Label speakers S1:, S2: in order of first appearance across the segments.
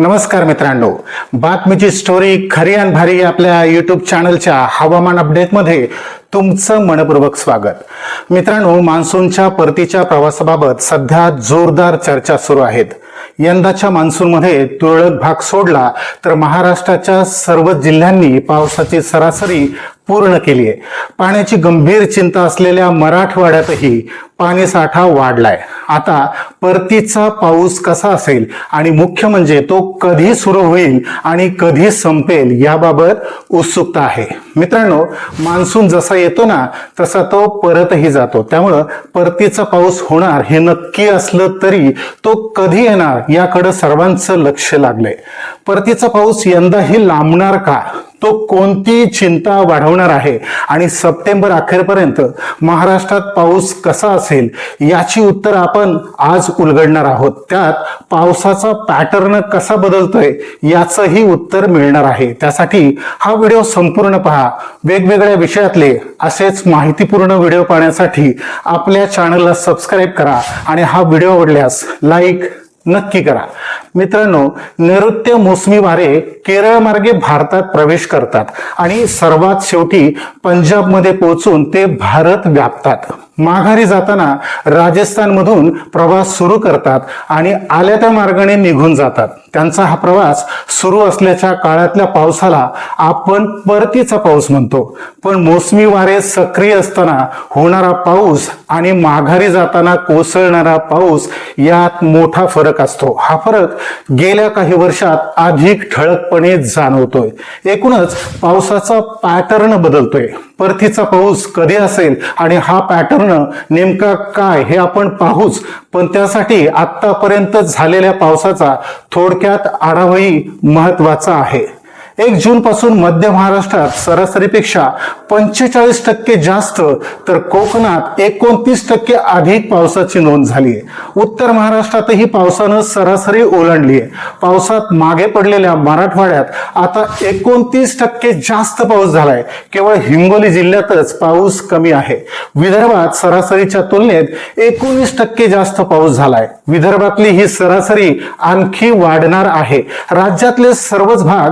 S1: नमस्कार मित्रांनो. बातमीची स्टोरी खरी आणि भारी आपल्या युट्यूब चॅनलच्या हवामान अपडेटमध्ये तुमचं मनपूर्वक स्वागत. मित्रांनो मान्सूनच्या परतीच्या प्रवासाबाबत सध्या जोरदार चर्चा सुरू आहेत. यंदाच्या मान्सूनमध्ये तुरळक भाग सोडला तर महाराष्ट्राच्या सर्व जिल्ह्यांनी पावसाची सरासरी पूर्ण केली आहे. पाण्याची गंभीर चिंता असलेल्या मराठवाड्यातही पाणी साठा वाढलाय. आता परतीचा पाऊस कसा असेल आणि मुख्य म्हणजे तो कधी सुरू होईल आणि कधी संपेल याबाबत उत्सुकता आहे. मित्रांनो मान्सून जसा येतो ना तसा तो परतही जातो. त्यामुळं परतीचा पाऊस होणार हे नक्की असलं तरी तो कधी येणार याकडं सर्वांचं लक्ष लागलंय. परतीचा पाऊस यंदाही लांबणार का? तो कोणती चिंता वाढवणार आहे? आणि सप्टेंबर अखेरपर्यंत महाराष्ट्रात पाऊस कसा असेल याची उत्तर आपण आज उलगडणार आहोत. त्यात पावसाचा पॅटर्न कसा बदलतोय याचंही उत्तर मिळणार आहे. त्यासाठी हा व्हिडिओ संपूर्ण पहा. वेगवेगळ्या विषयातले असेच माहितीपूर्ण व्हिडिओ पाहण्यासाठी आपल्या चॅनलला सबस्क्राईब करा आणि हा व्हिडिओ आवडल्यास लाईक नक्की करा. मित्रांनो नैऋत्य मोसमी वारे केरळ मार्गे भारतात प्रवेश करतात आणि सर्वात शेवटी पंजाबमध्ये पोहोचून ते भारत व्यापतात. माघारी जाताना राजस्थानमधून प्रवास सुरू करतात आणि आल्या त्या मार्गाने निघून जातात. त्यांचा हा प्रवास सुरू असल्याच्या काळातल्या पावसाला आपण परतीचा पाऊस म्हणतो. पण मोसमी वारे सक्रिय असताना होणारा पाऊस आणि माघारी जाताना कोसळणारा पाऊस यात मोठा फरक असतो. हा फरक गेल्या काही वर्षात अधिक ठळकपणे जाणवतोय. एकूणच पावसाचा पॅटर्न बदलतोय. परतीचा पाऊस कधी असेल आणि हा पॅटर्न नेमका काय हे आपण पाहूच. पण त्यासाठी आतापर्यंत झालेल्या पावसाचा थोडक्यात आढावाही महत्त्वाचा आहे. एक जून पासून मध्य महाराष्ट्रात सरासरीपेक्षा पंचेचाळीस टक्के जास्त तर कोकणात एकोणतीस टक्के अधिक पावसाची नोंद झाली आहे. उत्तर महाराष्ट्रातही पावसानं सरासरी ओलांडली आहे. पावसात मागे पडलेल्या मराठवाड्यात आता एकोणतीस टक्के जास्त पाऊस झालाय. केवळ हिंगोली जिल्ह्यातच पाऊस कमी आहे. विदर्भात सरासरीच्या तुलनेत एकोणीस टक्के जास्त पाऊस झालाय. विदर्भातली ही सरासरी आणखी वाढणार आहे. राज्यातले सर्वच भाग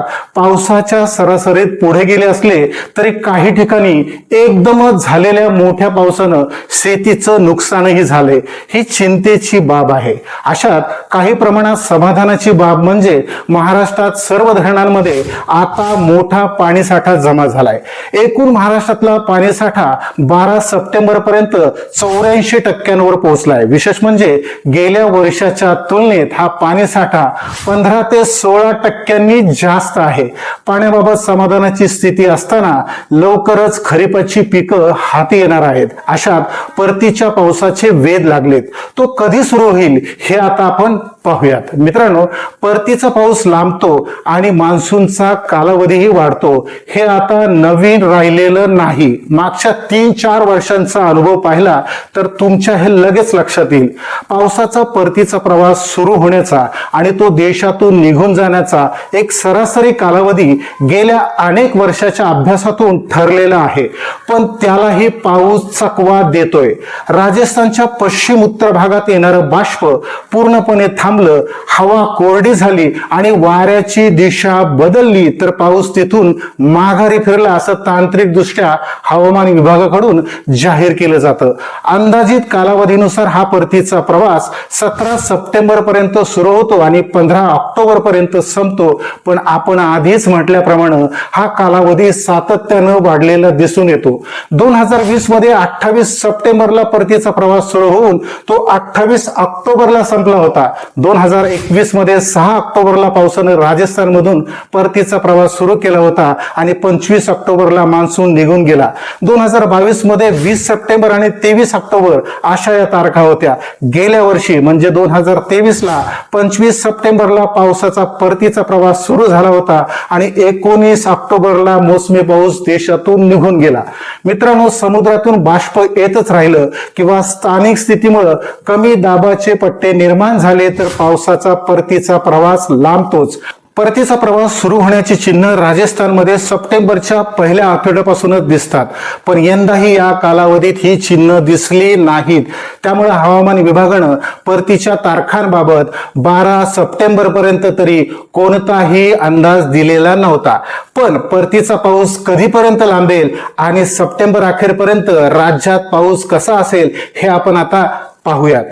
S1: पावसाच्या सरासरीत पुढे गेले असले तरी काही ठिकाणी एकदमच झालेल्या मोठ्या पावसानं शेतीचं नुकसानही झालंय ही चिंतेची बाब आहे. अशात काही प्रमाणात समाधानाची बाब म्हणजे महाराष्ट्रात सर्व धरणांमध्ये आता मोठा पाणीसाठा जमा झालाय. एकूण महाराष्ट्रातला पाणीसाठा बारा सप्टेंबर पर्यंत चौऱ्याऐंशी टक्क्यांवर पोहोचलाय. विशेष म्हणजे गेल्या वर्षाच्या तुलनेत हा पाणीसाठा पंधरा ते सोळा टक्क्यांनी जास्त आहे. पाण्याबाबत समाधानाची स्थिती असताना लवकरच खरीपाची पिकं हाती येणार आहेत. अशात परतीच्या पावसाचे वेध लागलेत. तो कधी सुरू होईल हे आता आपण पाहूयात. मित्रांनो परतीचा पाऊस लांबतो आणि मान्सूनचा कालावधीही वाढतो. हे आता नवीन राहिलेलं नाही. मागच्या तीन चार वर्षांचा अनुभव पाहिला तर तुमच्या हे लगेच लक्षात येईल. पावसाचा परतीचा प्रवास सुरू होण्याचा आणि तो देशातून निघून जाण्याचा एक सरासरी कालावधी गेल्या अनेक वर्षाच्या अभ्यासातून ठरलेला आहे. पण त्यालाही पाऊस चकवा देतोय. राजस्थानच्या पश्चिम उत्तर भागात येणारं बाष्प पूर्णपणे थांब थांबलं हवा कोरडी झाली आणि वाऱ्याची दिशा बदलली तर पाऊस तिथून माघारी फिरला असं तांत्रिक दृष्ट्या हवामान विभागाकडून जाहीर केलं जातं. अंदाजित कालावधीनुसार हा परतीचा प्रवास सतरा सप्टेंबर पर्यंत सुरू होतो आणि पंधरा ऑक्टोबर पर्यंत संपतो. पण आपण आधीच म्हटल्याप्रमाणे हा कालावधी सातत्यानं वाढलेला दिसून येतो. दोन हजार वीसमध्ये अठ्ठावीस सप्टेंबरला परतीचा प्रवास सुरू होऊन तो अठ्ठावीस ऑक्टोबरला संपला होता. दोन हजार एकवीसमध्ये सहा ऑक्टोबरला पावसानं राजस्थानमधून परतीचा प्रवास सुरू केला होता आणि पंचवीस ऑक्टोबरला मान्सून निघून गेला. दोन हजार बावीसमध्ये वीस सप्टेंबर आणि तेवीस ऑक्टोबर अशा या तारखा होत्या. गेल्या वर्षी म्हणजे दोन हजार तेवीस ला पंचवीस सप्टेंबरला पावसाचा परतीचा प्रवास सुरू झाला होता आणि एकोणीस ऑक्टोबरला मोसमी पाऊस देशातून निघून गेला. मित्रांनो समुद्रातून बाष्प येतच राहिलं किंवा स्थानिक स्थितीमुळे कमी दाबाचे पट्टे निर्माण झाले तर पावसाचा परतीचा प्रवास लांबतोच. परतीचा प्रवास सुरू होण्याची चिन्ह राजस्थानमध्ये सप्टेंबरच्या पहिल्या आठवड्यापासूनच दिसतात. पण यंदाही या कालावधीत ही चिन्ह दिसली नाहीत. त्यामुळे हवामान विभागानं परतीच्या तारखांबाबत बारा सप्टेंबर पर्यंत तरी कोणताही अंदाज दिलेला नव्हता. पण परतीचा पाऊस कधीपर्यंत लांबेल आणि सप्टेंबर अखेरपर्यंत राज्यात पाऊस कसा असेल हे आपण आता पाहूयात.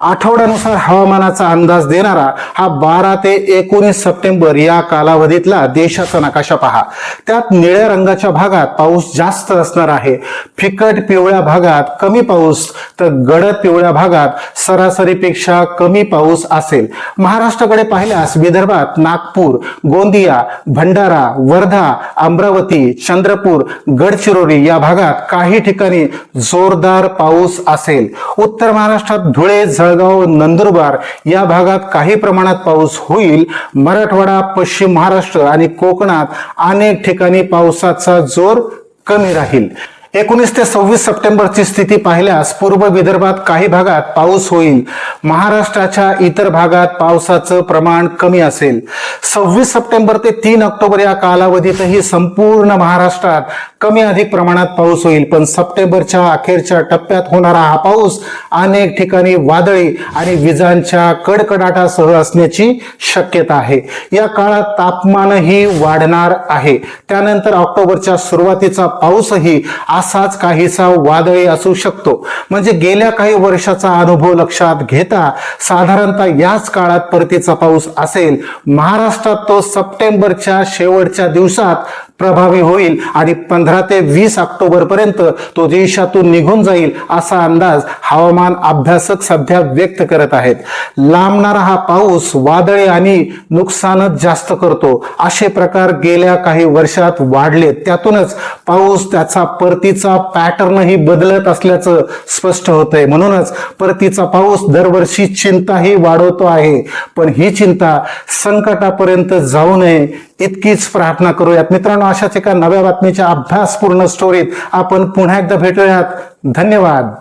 S1: आठवड्यानुसार हवामानाचा अंदाज देणारा हा बारा ते एकोणीस सप्टेंबर या कालावधीतला देशाचा नकाशा पहा. त्यात निळ्या रंगाच्या भागात पाऊस जास्त असणार आहे. फिकट पिवळ्या भागात कमी पाऊस तर गडद पिवळ्या भागात सरासरीपेक्षा कमी पाऊस असेल. महाराष्ट्राकडे पाहिल्यास विदर्भात नागपूर गोंदिया भंडारा वर्धा अमरावती चंद्रपूर गडचिरोली या भागात काही ठिकाणी जोरदार पाऊस असेल. उत्तर महाराष्ट्रात धुळे जळगाव नंदुरबार या भागात काही प्रमाणात पाऊस होईल. मराठवाडा पश्चिम महाराष्ट्र आणि कोकणात अनेक ठिकाणी पावसाचा जोर कमी राहील. एकोणीस ते सव्वीस सप्टेंबरची स्थिती पाहिल्यास पूर्व विदर्भात काही भागात पाऊस होईल. महाराष्ट्राच्या इतर भागात पावसाचं प्रमाण कमी असेल. सव्वीस सप्टेंबर ते तीन ऑक्टोबर या कालावधीतही संपूर्ण महाराष्ट्रात कमी अधिक प्रमाणात पाऊस होईल. पण सप्टेंबरच्या अखेरच्या टप्प्यात होणारा हा पाऊस अनेक ठिकाणी वादळी आणि विजांच्या कडकडाटासह असण्याची शक्यता आहे. या काळात तापमानही वाढणार आहे. त्यानंतर ऑक्टोबरच्या सुरुवातीचा पाऊसही असाच काहीसा वादळी असू शकतो. म्हणजे गेल्या काही वर्षाचा अनुभव लक्षात घेता साधारणतः याच काळात परतीचा पाऊस असेल. महाराष्ट्रात तो सप्टेंबरच्या शेवटच्या दिवसात प्रभावी होईल आणि पंधरा ते वीस ऑक्टोबरपर्यंत तो देशातून निघून जाईल असा अंदाज हवामान अभ्यासक सध्या व्यक्त करत आहेत. लांबणारा हा पाऊस वादळे आणि नुकसानच जास्त करतो. असे प्रकार गेल्या काही वर्षात वाढले त्यातूनच पाऊस त्याचा परतीचा पॅटर्नही बदलत असल्याचं स्पष्ट होतंय. म्हणूनच परतीचा पाऊस दरवर्षी चिंताही वाढवतो आहे. पण ही चिंता संकटापर्यंत जाऊ नये इतकीच प्रार्थना करूयात. मित्रांनो अशाच एका नव्या बातमीच्या अभ्यासपूर्ण स्टोरीत आपण पुन्हा एकदा भेटूयात. धन्यवाद.